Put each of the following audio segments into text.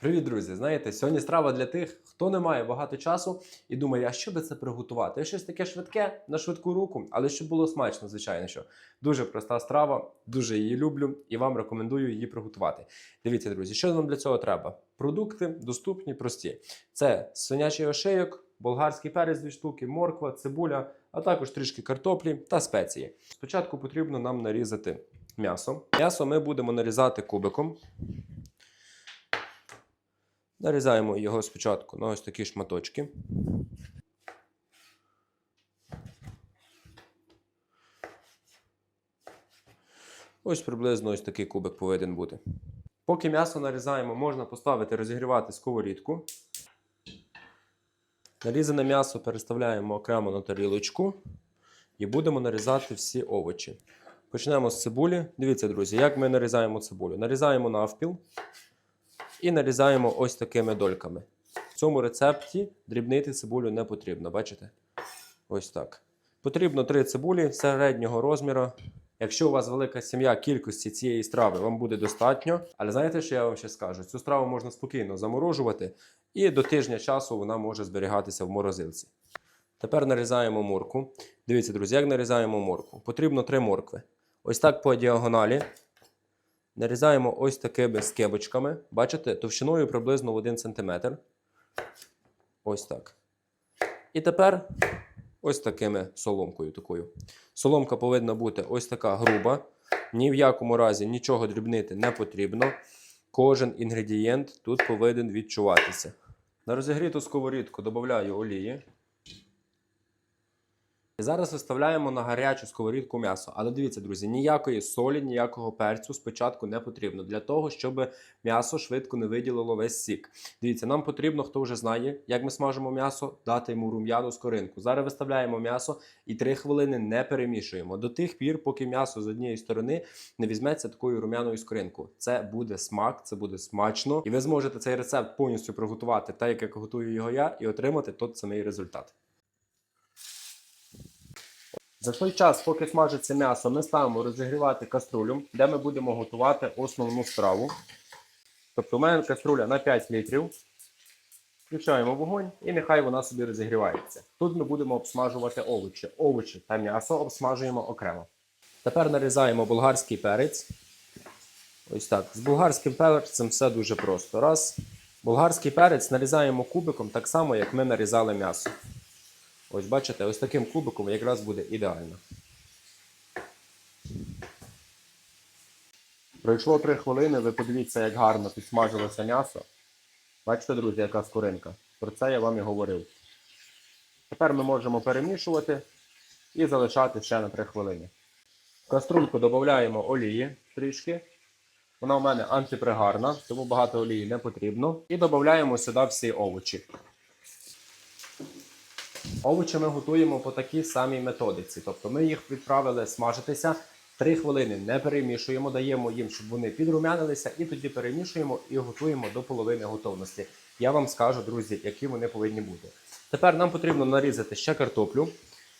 Привіт, друзі! Знаєте, сьогодні страва для тих, хто не має багато часу і думає, а що би це приготувати? Щось таке швидке на швидку руку, але щоб було смачно, звичайно. що. Дуже проста страва, дуже її люблю і вам рекомендую її приготувати. Дивіться, друзі, що нам для цього треба? Продукти доступні, прості. Це свинячий ошейок, болгарський перець дві штуки, морква, цибуля, а також трішки картоплі та спеції. Спочатку потрібно нам нарізати м'ясо. М'ясо ми будемо нарізати кубиком. Нарізаємо його спочатку на ось такі шматочки. Ось приблизно ось такий кубик повинен бути. Поки м'ясо нарізаємо, можна поставити розігрівати сковорідку. Нарізане м'ясо переставляємо окремо на тарілочку і будемо нарізати всі овочі. Почнемо з цибулі. Дивіться, друзі, як ми нарізаємо цибулю. Нарізаємо навпіл і нарізаємо ось такими дольками. В цьому рецепті дрібнити цибулю не потрібно, бачите? Ось так. Потрібно три цибулі середнього розміру. Якщо у вас велика сім'я, кількості цієї страви вам буде достатньо. Але знаєте, що я вам ще скажу? Цю страву можна спокійно заморожувати, і до тижня часу вона може зберігатися в морозилці. Тепер нарізаємо морку. Дивіться, друзі, як нарізаємо морку. Потрібно три моркви. Ось так по діагоналі. Нарізаємо ось такими скибочками. Бачите, товщиною приблизно в 1 см. Ось так. І тепер ось такими соломкою. такою. Соломка повинна бути ось така груба. Ні в якому разі нічого дрібнити не потрібно. Кожен інгредієнт тут повинен відчуватися. На розігріту сковорідку додаю олії. Зараз виставляємо на гарячу сковорідку м'ясо. Але дивіться, друзі, ніякої солі, ніякого перцю спочатку не потрібно для того, щоб м'ясо швидко не виділило весь сік. Дивіться, нам потрібно, хто вже знає, як ми смажимо м'ясо, дати йому рум'яну скоринку. Зараз виставляємо м'ясо і 3 хвилини не перемішуємо до тих пір, поки м'ясо з однієї сторони не візьметься такою рум'яною скоринку. Це буде смак, це буде смачно, і ви зможете цей рецепт повністю приготувати так, як готую його я, і отримати тот самий результат. За той час, поки смажиться м'ясо, ми ставимо розігрівати каструлю, де ми будемо готувати основну страву. Тобто у мене каструля на 5 літрів. Включаємо вогонь і нехай вона собі розігрівається. Тут ми будемо обсмажувати овочі. Овочі та м'ясо обсмажуємо окремо. Тепер нарізаємо болгарський перець. Ось так. З болгарським перцем все дуже просто. Раз. Болгарський перець нарізаємо кубиком так само, як ми нарізали м'ясо. Ось бачите, ось таким кубиком якраз буде ідеально. Пройшло 3 хвилини, ви подивіться, як гарно підсмажилося м'ясо. Бачите, друзі, яка скоринка. Про це я вам і говорив. Тепер ми можемо перемішувати і залишати ще на 3 хвилини. В каструльку додаємо олії трішки. Вона у мене антипригарна, тому багато олії не потрібно. І додаємо сюди всі овочі. Овочі ми готуємо по такій самій методиці. Тобто ми їх відправили смажитися 3 хвилини, не перемішуємо, даємо їм, щоб вони підрумянилися, і тоді перемішуємо і готуємо до половини готовності. Я вам скажу, друзі, які вони повинні бути. Тепер нам потрібно нарізати ще картоплю.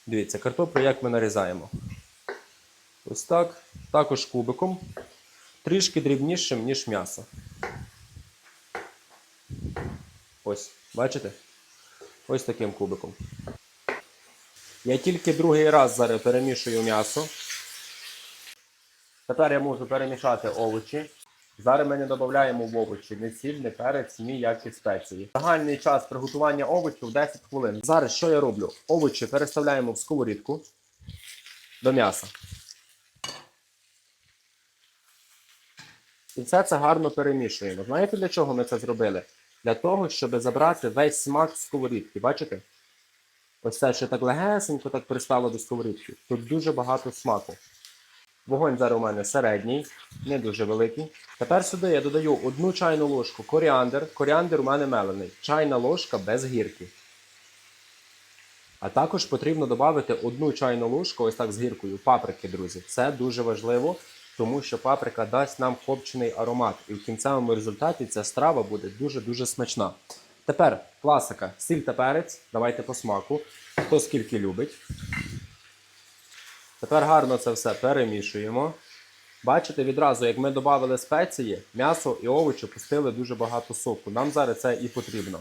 Дивіться, картоплю як ми нарізаємо. Ось так. Також кубиком. Трішки дрібнішим, ніж м'ясо. Ось, бачите? Ось таким кубиком. Я тільки другий раз зараз перемішую м'ясо. Тепер я можу перемішати овочі. Зараз ми не додаємо в овочі ні сіль, ні перець, ніякі спеції. Загальний час приготування овочів 10 хвилин. Зараз що я роблю? Овочі переставляємо в сковорідку до м'яса. І все це гарно перемішуємо. Знаєте, для чого ми це зробили? Для того, щоб забрати весь смак сковорідки. Бачите? Ось це ще так легесенько так пристало до сковорідки. Тут дуже багато смаку. Вогонь зараз у мене середній, не дуже великий. Тепер сюди я додаю одну чайну ложку коріандр. Коріандр у мене мелений. Чайна ложка без гірки. А також потрібно додати одну чайну ложку, ось так з гіркою, паприки, друзі. Це дуже важливо, тому що паприка дасть нам копчений аромат. І в кінцевому результаті ця страва буде дуже-дуже смачна. Тепер класика, сіль та перець. Давайте по смаку. Хто скільки любить. Тепер гарно це все перемішуємо. Бачите, відразу, як ми додали спеції, м'ясо і овочі пустили дуже багато соку. Нам зараз це і потрібно.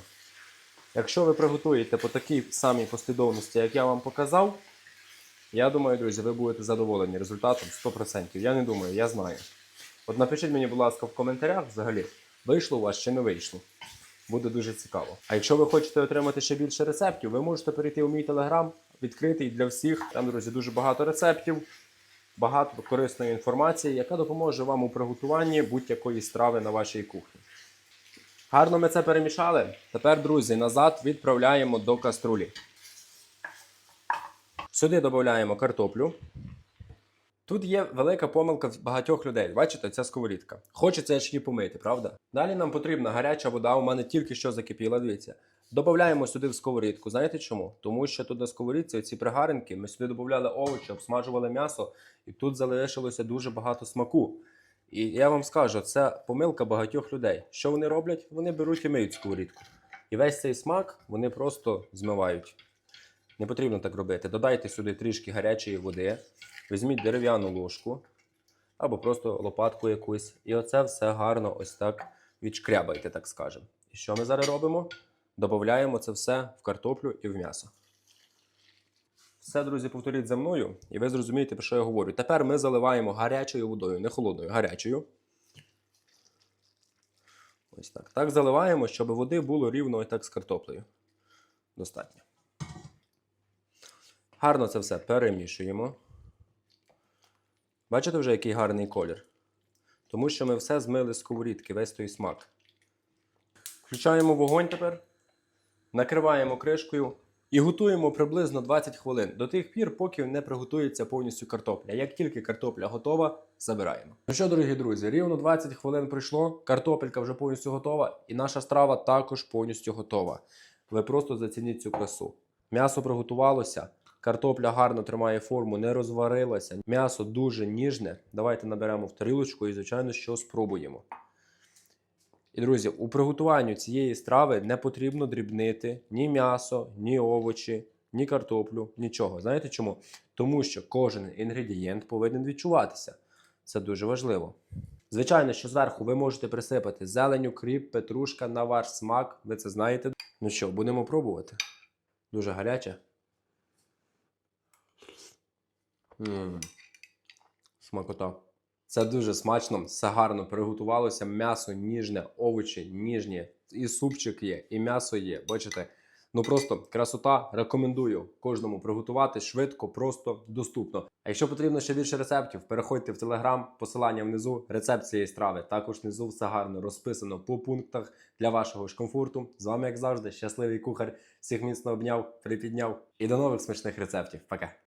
Якщо ви приготуєте по такій самій послідовності, як я вам показав, я думаю, друзі, ви будете задоволені результатом 100%. Я не думаю, я знаю. От напишіть мені, будь ласка, в коментарях взагалі, вийшло у вас чи не вийшло. Буде дуже цікаво. А якщо ви хочете отримати ще більше рецептів, ви можете перейти у мій телеграм, відкритий для всіх. Там, друзі, дуже багато рецептів, багато корисної інформації, яка допоможе вам у приготуванні будь-якої страви на вашій кухні. Гарно ми це перемішали. Тепер, друзі, назад відправляємо до каструлі. Сюди додаємо картоплю. Тут є велика помилка в багатьох людей. Бачите, ця сковорідка. Хочеться ж її помити, правда? Далі нам потрібна гаряча вода. У мене тільки що закипіла. Дивіться. Додаємо сюди в сковорідку. Знаєте чому? Тому що тут на сковорідці ці пригаринки, ми сюди додавали овочі, обсмажували м'ясо, і тут залишилося дуже багато смаку. І я вам скажу, це помилка багатьох людей. Що вони роблять? Вони беруть і миють сковорідку. І весь цей смак вони просто змивають. Не потрібно так робити. Додайте сюди трішки гарячої води, візьміть дерев'яну ложку або просто лопатку якусь. І оце все гарно ось так відшкрябайте, так скажемо. І що ми зараз робимо? Додаємо це все в картоплю і в м'ясо. Все, друзі, повторіть за мною, і ви зрозумієте, про що я говорю. Тепер ми заливаємо гарячою водою, не холодною, гарячою. Ось так. Так заливаємо, щоб води було рівно так з картоплею. Достатньо. Гарно це все перемішуємо. Бачите вже, який гарний колір? Тому що ми все змили з сковорідки, весь той смак. Включаємо вогонь тепер, накриваємо кришкою і готуємо приблизно 20 хвилин до тих пір, поки не приготується повністю картопля. Як тільки картопля готова, забираємо. Ну що, дорогі друзі, рівно 20 хвилин пройшло, картопелька вже повністю готова, і наша страва також повністю готова. Ви просто зацініть цю красу. М'ясо приготувалося, картопля гарно тримає форму, не розварилася. М'ясо дуже ніжне. Давайте наберемо в тарілочку і, звичайно, що спробуємо. І, друзі, у приготуванні цієї страви не потрібно дрібнити ні м'ясо, ні овочі, ні картоплю, нічого. Знаєте чому? Тому що кожен інгредієнт повинен відчуватися. Це дуже важливо. Звичайно, що зверху ви можете присипати зеленю, кріп, петрушка на ваш смак. Ви це знаєте. Ну що, будемо пробувати. Дуже гаряче. М, Смакота. Це дуже смачно, все гарно приготувалося. М'ясо ніжне, овочі ніжні, і супчик є, і м'ясо є. Бачите? Ну просто красота. Рекомендую кожному приготувати швидко, просто доступно. А якщо потрібно ще більше рецептів, переходьте в телеграм, посилання внизу, рецепт цієї страви. Також внизу все гарно розписано по пунктах для вашого ж комфорту. З вами, як завжди, щасливий кухар. Всіх міцно обняв, припідняв і до нових смачних рецептів. Пока!